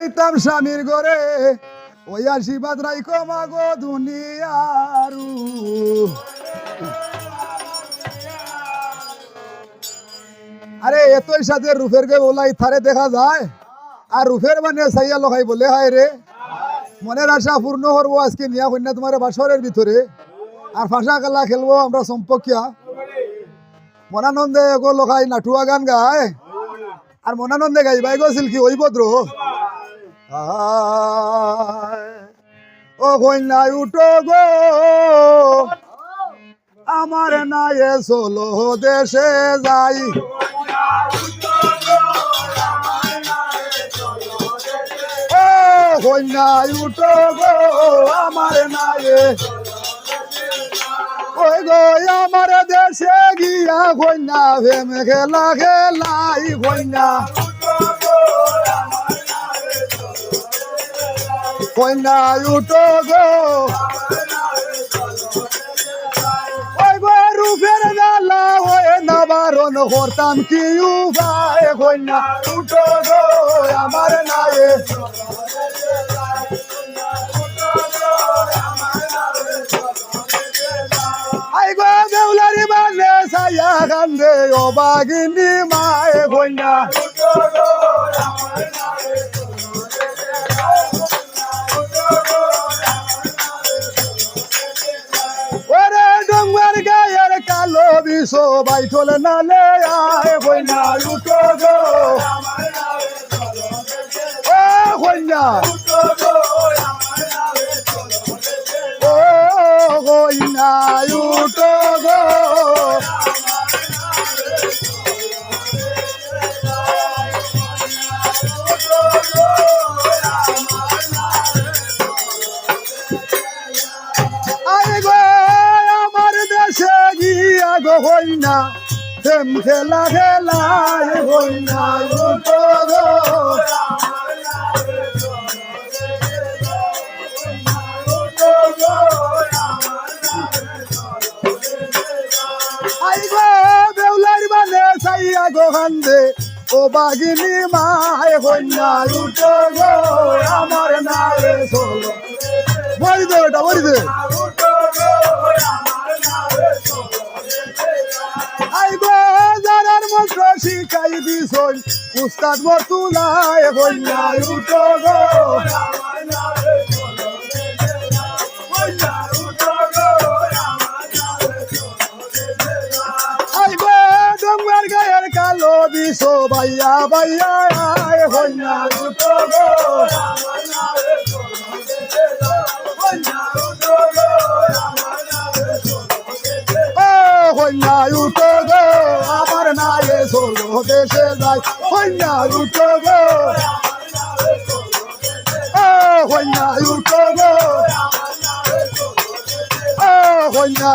ইতাম স্বামীর ঘরে ওই আশীর্বাদ রাইকো মাগো দুনিয়ারু। আরে, এতই সাথে রুফের গে ওলাই থারে দেখা যায়। আর রুফের মানে সাইয়া লখাই বলে হায় রে। মনের আশা পূর্ণ করব আজকে নিয়া কন্যা তোমার বাসরের ভিতরে। আর ফাঁসা খেলা খেলব আমরা সম্পর্কিয়া। মনানন্দে এগো লখাই নাটুয়া গান গায়। আর মনানন্দে গাইবাই গো সিলকি ওই ভদ্র। ও কন্যা উঠো গো। আমার নায়ে চলো দেশে যাই। ও কন্যা উঠো গো, আমার নায়ে। ওই গো, আমার দেশে গিয়া কন্যা ভেম খেলা খেলাই কন্যা কন্যা উঠো গো। ওই গো রূপের গালা ওই নাবারণ করতাম কি উপায়? কন্যা উঠো গো, আমার বাগিনী মায়ে, কন্যা। বিষ বাইঠল নালে আয় কন্যা উঠো গো। কন্যা গো হইনা। প্রেম খেলা খেলায় হইনা। উঠো গো আই গো বেউলার বানে সাইয়া গো কান্দে ও বাগিনী মায় হইনা উঠো গো। আমার নারে দে। দিছ উস্তাদ মতুলায় হইনা উঠো গো। কালো বিষ বাইয়া বাইয়া আয় উঠো গো। হইনা উঠো গো, আমার নায়ে চলো দেশে যাই হইনা উঠো গো ও উঠো গো কন্যা।